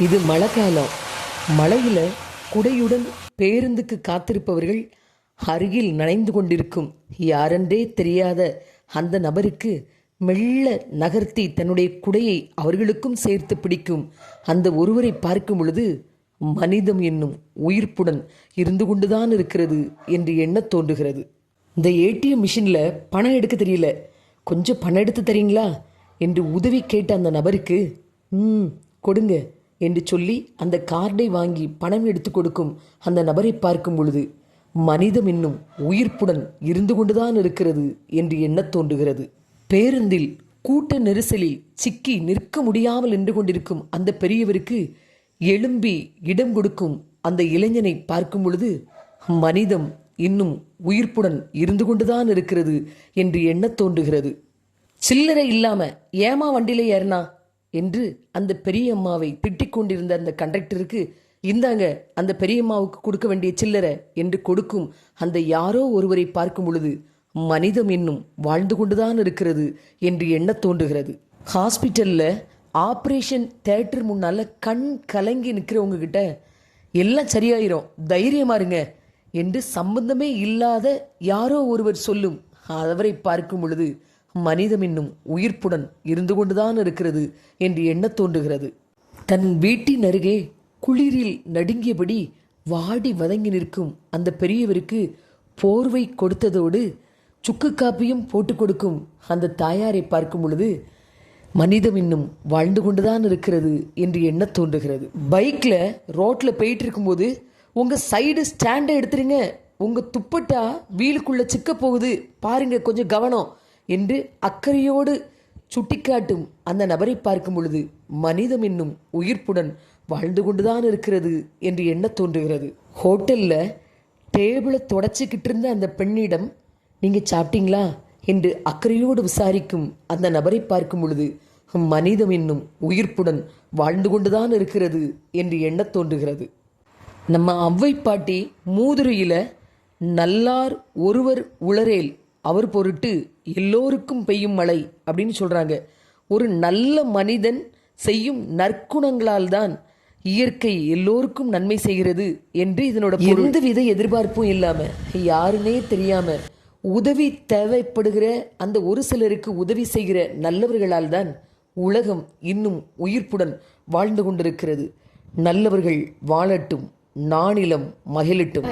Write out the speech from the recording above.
இது மழை காலம் மழையில் குடையுடன் பேருந்துக்கு காத்திருப்பவர்கள் அருகில் நனைந்து கொண்டிருக்கும். யாரென்றே தெரியாத அந்த நபருக்கு மெல்ல நகர்த்தி தன்னுடைய குடையை அவர்களுக்கும் சேர்த்து பிடிக்கும். அந்த ஒருவரை பார்க்கும் பொழுது மனிதம் என்னும் உயிர்ப்புடன் இருந்து கொண்டுதான் இருக்கிறது என்று எண்ணத் தோன்றுகிறது. இந்த ஏடிஎம் மிஷினில் பணம் எடுக்க தெரியல. கொஞ்சம் பணம் எடுத்து தரீங்களா? என்று உதவி கேட்ட அந்த நபருக்கு ம் கொடுங்க. என்று சொல்லி அந்த கார்டை வாங்கி பணம் எடுத்து கொடுக்கும் அந்த நபரை பார்க்கும் பொழுது மனிதம் இன்னும் உயிர்ப்புடன் இருந்து கொண்டுதான் இருக்கிறது என்று எண்ணத் தோன்றுகிறது. பேருந்தில் கூட்ட நெரிசலில் சிக்கி நிற்க முடியாமல் நின்று கொண்டிருக்கும் அந்த பெரியவருக்கு எழும்பி இடம் கொடுக்கும் அந்த இளைஞனை பார்க்கும் பொழுது மனிதம் இன்னும் உயிர்ப்புடன் இருந்து கொண்டுதான் இருக்கிறது என்று எண்ணத் தோன்றுகிறது. சில்லறை இல்லாம ஏமா வண்டியில ஏறினா? என்று அந்த பெரியம்மாவை திட்டிக் கொண்டிருந்த அந்த கண்டக்டருக்கு இந்தாங்க அந்த பெரியம்மாவுக்கு கொடுக்க வேண்டிய சில்லறை என்று கொடுக்கும் அந்த யாரோ ஒருவரை பார்க்கும் பொழுது மனிதம் இன்னும் வாழ்ந்து கொண்டுதான் இருக்கிறது என்று எண்ணத் தோன்றுகிறது. ஹாஸ்பிட்டலில் ஆப்ரேஷன் தேட்டர் முன்னால் கண் கலங்கி நிற்கிறவங்க கிட்ட எல்லாம் சரியாயிரும் தைரியமா இருங்க என்று சம்பந்தமே இல்லாத யாரோ ஒருவர் சொல்லும் அவரை பார்க்கும் பொழுது மனிதம் இன்னும் உயிர்ப்புடன் இருந்து கொண்டுதான் இருக்கிறது என்று எண்ணத் தோன்றுகிறது. தன் வீட்டின் அருகே குளிரில் நடுங்கியபடி வாடி வதங்கி நிற்கும் அந்த பெரியவருக்கு போர்வை கொடுத்ததோடு சுக்கு காப்பியும் போட்டு கொடுக்கும் அந்த தாயாரை பார்க்கும் பொழுது மனிதம் இன்னும் வாழ்ந்து கொண்டுதான் இருக்கிறது என்று எண்ணத் தோன்றுகிறது. பைக்கில் ரோட்டில் போயிட்டு இருக்கும்போது உங்கள் சைடு ஸ்டாண்டை எடுத்துருங்க. உங்கள் துப்பட்டா வீலுக்குள்ளே சிக்க போகுது. பாருங்க கொஞ்சம் கவனம். என்று அக்கறையோடு சுட்டிக்காட்டும் அந்த நபரை பார்க்கும் பொழுது மனிதம் என்னும் உயிர்ப்புடன் வாழ்ந்து கொண்டுதான் இருக்கிறது என்று எண்ணத் தோன்றுகிறது. ஹோட்டலில் டேபிளை தொடச்சிக்கிட்டு இருந்த அந்த பெண்ணிடம் நீங்கள் சாப்பிட்டீங்களா? என்று அக்கறையோடு விசாரிக்கும் அந்த நபரை பார்க்கும் பொழுது மனிதம் என்னும் உயிர்ப்புடன் வாழ்ந்து கொண்டுதான் இருக்கிறது என்று எண்ணத் தோன்றுகிறது. நம்ம அவ்வை பாட்டி மூதுரையில் நல்லார் ஒருவர் உளரேல் அவர் பொருட்டு எல்லோருக்கும் பெய்யும் மழை அப்படின்னு சொல்கிறாங்க ஒரு நல்ல மனிதன் செய்யும் நற்குணங்களால் தான் இயற்கை எல்லோருக்கும் நன்மை செய்கிறது என்று இதனோட எந்த வித எதிர்பார்ப்பும் இல்லாம யாருன்னே தெரியாம உதவி தேவைப்படுகிற அந்த ஒரு சிலருக்கு உதவி செய்கிற நல்லவர்களால் தான் உலகம் இன்னும் உயிர்ப்புடன் வாழ்ந்து கொண்டிருக்கிறது. நல்லவர்கள் வாழட்டும் நானிலம் மகிழட்டும்.